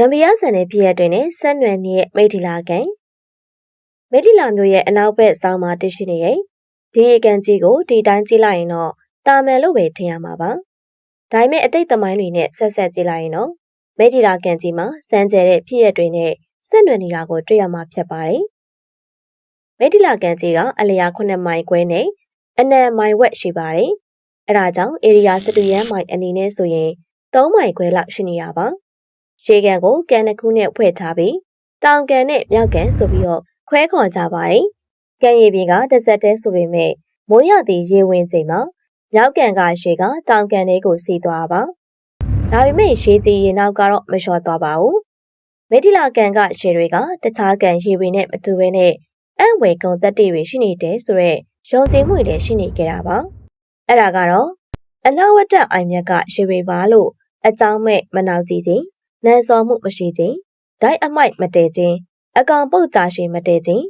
ဂမ်ဘီယာဆန်တဲ့ဖြစ်ရပ်တွေနဲ့ဆက်နွယ်နေတဲ့မိထီလာကန်မိထီလာမျိုးရဲ့အနောက်ဘက်ဆောင်းမှာတရှိနေရဲ့ဒီရေကန်ကြီးကိုဒီတိုင်းကြည့်လိုက်ရင်တော့တာမန်လို့ပဲထင်ရမှာပါ။ဒါပေမဲ့အတိတ်သမိုင်းတွေနဲ့ဆက်ဆက်ကြည့်လိုက်ရင်တော့မိထီလာကန်ကြီးမှာစမ်းကြဲတဲ့ဖြစ်ရပ်တွေနဲ့ဆက်နွယ်နေတာကိုတွေ့ရမှာဖြစ်ပါတယ်။မိထီလာကန်ကြီးကအလျာ9မိုင်ခွဲနဲ့အနံမိုင်ဝက်ရှိပါတယ်။အဲဒါကြောင့် area 12ရန်မိုင်အနေနဲ့ဆိုရင်3မိုင်ခွဲလောက်ရှိနေရပါ။ ရေကန်ကိုကန်တစ်ခုနဲ့ဖွဲ့ထားပြီးတောင်ကန်နဲ့မြောက်ကန်ဆိုပြီးတော့ခွဲခွန်ကြပါတယ်။ကန်ရည်ပြင်ကတစ်ဆက်တည်းဆိုပေမဲ့မိုးရသည့်ရေဝင်ချိန်မှာမြောက်ကန်ကရေကတောင်ကန်လေးကိုစီးသွားပါ။ဒါပေမဲ့ရေကြီးရေနောက်ကတော့မလျှော့သွားပါဘူး။မေဒီလာကန်ကရေတွေကတခြားကန်ရေတွေနဲ့မတူဘဲနဲ့အံ့ဝယ်ကုန်သက်တွေရှိနေတယ်ဆိုတော့ယုံကြည်မှုတွေရှိနေကြတာပါ။အဲ့ဒါကတော့အနာဝတ္တအိုင်မြတ်ကရေတွေပါလို့အကြောင်းမဲ့မနောက်ကြည့်ခြ င်းနန်စော်မှုမရှိခြင်းဒိုက်အမိုက်မတည်ခြင်းအကောင်ပုတ်ကြရှိမတည်ခြင်း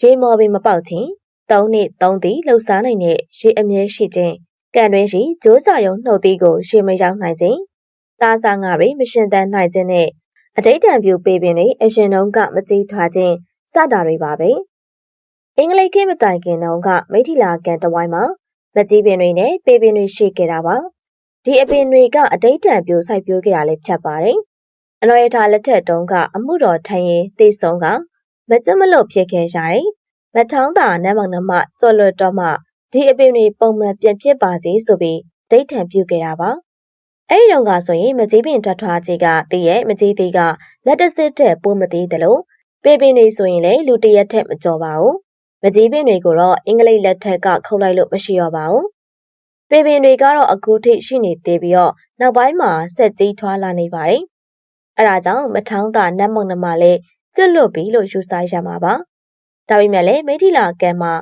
ရေမော်ပင်မပေါက်ခြင်းသုံးနှစ်သုံးသည်လှုပ်ရှားနိုင်တဲ့ရေအမြဲရှိခြင်းကံတွင်ရှိဂျိုးကြယုံနှုတ်သီးကိုရေမရောက်နိုင်ခြင်းသားစားငါတွေမရှင်တန်နိုင်ခြင်းနဲ့အတိတ်တံပြူပေးပင်တွေအရှင်တုံးကမကြည်ထွားခြင်းစတာတွေပါပဲအင်္ဂလိပ်ခေတ်မတိုင်ခင်တုန်းကမိထီလာကန်တဝိုင်းမှာမကြီးပင်တွေနဲ့ပေးပင်တွေရှိခဲ့တာပါဒီအပင်တွေကအတိတ်တံပြိုစိုက်ပျိုးခဲ့ရလဲဖြတ်ပါတယ် အနော်ရထားလက်ထက်တုန်းကအမှုတော်ထိုင်ရင်သိဆုံးကမကြမလို့ဖြစ်ခဲ့ရတယ်။မထောင်းတာနမ်းမောင်နှမကြော်လွတ်တော့မှဒီအပင်တွေပုံမှန်ပြန်ဖြစ်ပါစေဆိုပြီးဒိတ်ထံပြုခဲ့တာပါ။အဲဒီတုန်းကဆိုရင်မကြီးပင်ထွက်ထွားကြီးကတည်ရဲ့မကြီးသေးကလက်တစစ်တဲ့ပိုးမသေးတယ်လို့ပေပင်တွေဆိုရင်လည်းလူတရက်ထက်မကြော်ပါဘူး။မကြီးပင်တွေကိုတော့အင်္ဂလိပ်လက်ထက်ကခုတ်လိုက်လို့မရှိတော့ပါဘူး။ပေပင်တွေကတော့အခုထိရှိနေသေးပြီးတော့နောက်ပိုင်းမှာဆက်ကြီးထွားလာနေပါတယ်။ အဲဒါကြောင့်မထောင်းတာနတ်မုံနှမလည်းကျွတ်လွတ်ပြီလို့ယူဆရမှာပါ။ဒါပေမဲ့လည်းမိထီလာကံမှာ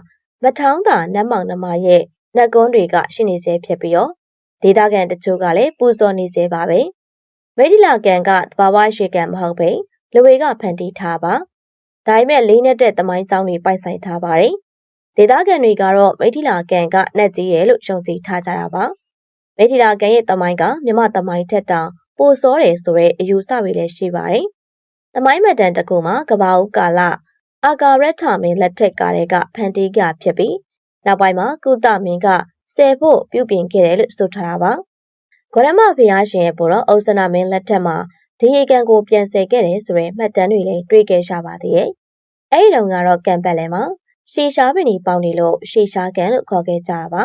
မထောင်းတာနတ်မောင်နှမရဲ့နှက်ကုန်းတွေကရှိနေစေဖြစ်ပြီးတော့ဒေသခံတချို့ကလည်းပူဇော်နေစေပါပဲ။မိထီလာကံကသဘာဝရှိကံမဟုတ်ပဲလူဝေကဖန်တီးထားပါ။ဒါပေမဲ့လေးနဲ့တဲ့တမိုင်းကြောင်းတွေပိုက်ဆိုင်ထားပါတယ်။ဒေသခံတွေကတော့မိထီလာကံကနှက်ကြီးရဲ့လို့ယုံကြည်ထားကြတာပါ။မိထီလာကံရဲ့တမိုင်းကမြမတမိုင်းထက်တောင် ပိုစောတယ်ဆိုတဲ့အယူဆတွေလည်းရှိပါတယ်။သမိုင်းမတန်တကူမှာကဘာဦးကာလအာဂါရက်ထာမင်းလက်ထက်ကတည်းကဖန်တီးကြဖြစ်ပြီးနောက်ပိုင်းမှာကုသမင်းကဆယ်ဖို့ပြုပြင်ခဲ့တယ်လို့ဆိုထားတာပါ။ဂရမဘုရားရှင်ရဲ့ဘုရောအုပ်စနာမင်းလက်ထက်မှာဒီရေကန်ကိုပြန်ဆယ်ခဲ့တယ်ဆိုတဲ့မှတ်တမ်းတွေလည်းတွေ့ခဲ့ရပါသေးတယ်။အဲဒီတုန်းကတော့ကံပတ်လည်မှာရှီရှားပင်ကြီးပေါင်းနေလို့ရှီရှားကန်လို့ခေါ်ခဲ့ကြတာပါ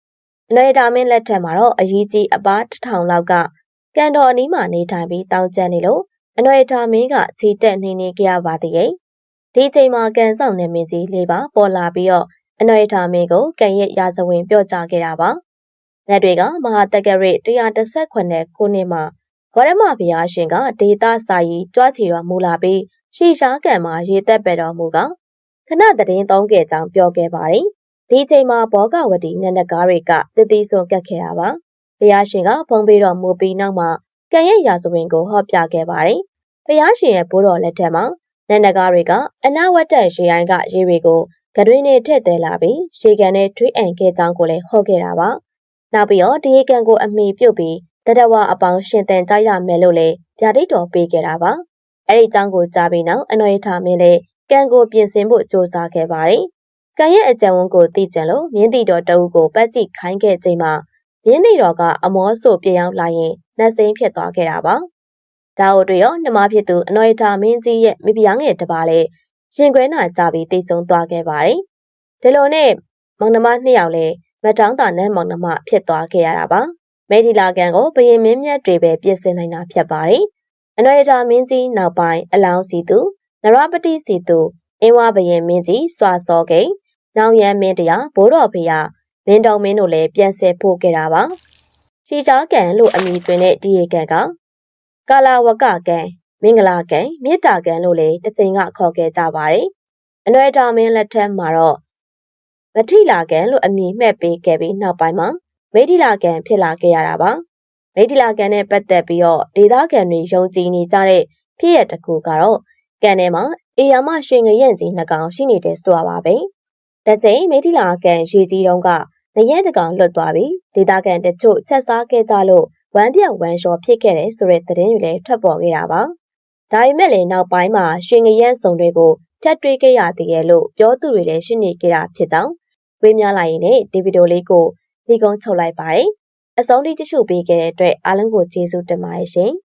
။အနွေတာမင်းလက်ထက်မှာတော့အရေးကြီးအပားတစ်ထောင်လောက်က ကန်တော်အနီးမှာနေထိုင်ပြီးတောင်းကျမ်းနေလို့အနွယ်ထာမင်းကခြေတက်နေနေကြရပါသေးရဲ့ဒီချိန်မှာကန်ဆောင်နေမင်းကြီးလေးပါပေါ်လာပြီးတော့အနွယ်ထာမင်းကိုကန်ရဲ့ရာဇဝင်ပြောကြားခဲ့တာပါလက်တွေကမဟာတက္ကရ118ခုနှစ်မှာဂေါရမဘုရားရှင်ကဒေတာစာကြီးကြွားချီတော်မူလာပြီးရှီရှားကံမှာရေသက်ပယ်တော်မူကခဏတည်င်းသုံးခဲ့ကြောင်းပြောခဲ့ပါတယ်ဒီချိန်မှာဘောဂဝတီနန္ဒကားတွေကတည်တည်စွန်ကတ်ခဲ့တာပါ ဘုရားရှင်ကဖုံးပေးတော်မူပြီးနောက်မှာကံရဲ့ရာဇဝင်ကိုဟောပြခဲ့ပါတယ်။ဘုရားရှင်ရဲ့ဘိုးတော်လက်ထက်မှာနန္ဒကားတွေကအနာဝတ္တရေအိုင်းကရေတွေကိုကတွင်နဲ့ထည့်သေးလာပြီးရေကန်နဲ့ထွေးအံခဲ့ကြောင်းကိုလည်းဟောခဲ့တာပါ။နောက်ပြီးတော့ဒီရေကန်ကိုအမိပြုတ်ပြီးတတဝအပေါင်းရှင်သန်ကြရမယ်လို့လည်းဗျာဒိတ်တော်ပေးခဲ့တာပါ။အဲ့ဒီကြောင်းကိုကြားပြီးနောက်အနော်ရထားမင်းလည်းကံကိုပြင်ဆင်ဖို့ကြိုးစားခဲ့ပါတယ်။ကံရဲ့အကြံဝန်ကိုသိကြလို့မြင်းတီတော်တအုပ်ကိုပတ်ကြည့်ခိုင်းခဲ့ချိန်မှာ မြင်းတီတော်ကအမောဆိုပြေရောက်လာရင်နှက်စိမ်းဖြစ်သွားခဲ့တာပါ။ဒါတို့ရောနှမဖြစ်သူအနော်ရတာမင်းကြီးရဲ့မိဖုရားငယ်တပါလဲရင်ခွဲနာကြပြီးတိတ်ဆုံးသွားခဲ့ပါတယ်။ဒီလိုနဲ့မောင်နှမနှစ်ယောက်လည်းမတောင်းတာနဲ့မောင်နှမဖြစ်သွားခဲ့ရတာပါ။မေဒီလာကန်ကိုဘရင်မင်းမြတ်တွေပဲပြင်ဆင်နိုင်တာဖြစ်ပါတယ်။အနော်ရတာမင်းကြီးနောက်ပိုင်းအလောင်းစီသူနရပတိစီသူအင်းဝဘရင်မင်းကြီးစွာစောကိန်နောင်ရန်မင်းတရားဘိုးတော်ဖေယာ မင်းတော်မင်းတို့လည်းပြန်ဆယ်ဖို့ခဲ့တာပါ။ရှီချာကန်လို့အမည်တွင်တဲ့ဒီရေကန်ကကာလာဝကကန်မင်္ဂလာကန်မြစ်တာကန်လို့လည်းတချိန်ကခေါ်ခဲ့ကြပါတယ်။အနွယ်တော်မင်းလက်ထက်မှာတော့မထိလာကန်လို့အမည်မှတ်ပေးခဲ့ပြီးနောက်ပိုင်းမှာမေဒီလာကန်ဖြစ်လာခဲ့ရတာပါ။မေဒီလာကန်နဲ့ပတ်သက်ပြီးတော့ဒေသခံတွေယုံကြည်နေကြတဲ့ဖြစ်ရတစ်ခုကတော့ကန်ထဲမှာအေယာမရွှေငရန့်ကြီးနှစ်ကောင်ရှိနေတဲ့ဆိုတာပါပဲ။တကြိမ်မိထီလာကန်ရေကြီးတုန်းက ငရဲတကောင်လွတ်သွားပြီးဒေသခံတချို့ချက်စားခဲ့ကြလို့ဝမ်းပြောက်ဝမ်းလျှော်ဖြစ်ခဲ့တယ်ဆိုတဲ့သတင်းတွေလည်းထွက်ပေါ်ခဲ့တာပါဒါပေမဲ့လည်းနောက်ပိုင်းမှာရွှေငရမ်းစုံတွေကိုထပ်တွေ့ခဲ့ရသေးတယ်လို့ပြောသူတွေလည်းရှိနေကြတာဖြစ်ကြောင်းဝေးများလာရင်လည်းဒီဗီဒီယိုလေးကိုဒီကုန်းချုပ်လိုက်ပါတယ်။အဆုံးထိကြည့်ရှုပေးခဲ့တဲ့အတွက်အားလုံးကိုကျေးဇူးတင်ပါတယ်ရှင်။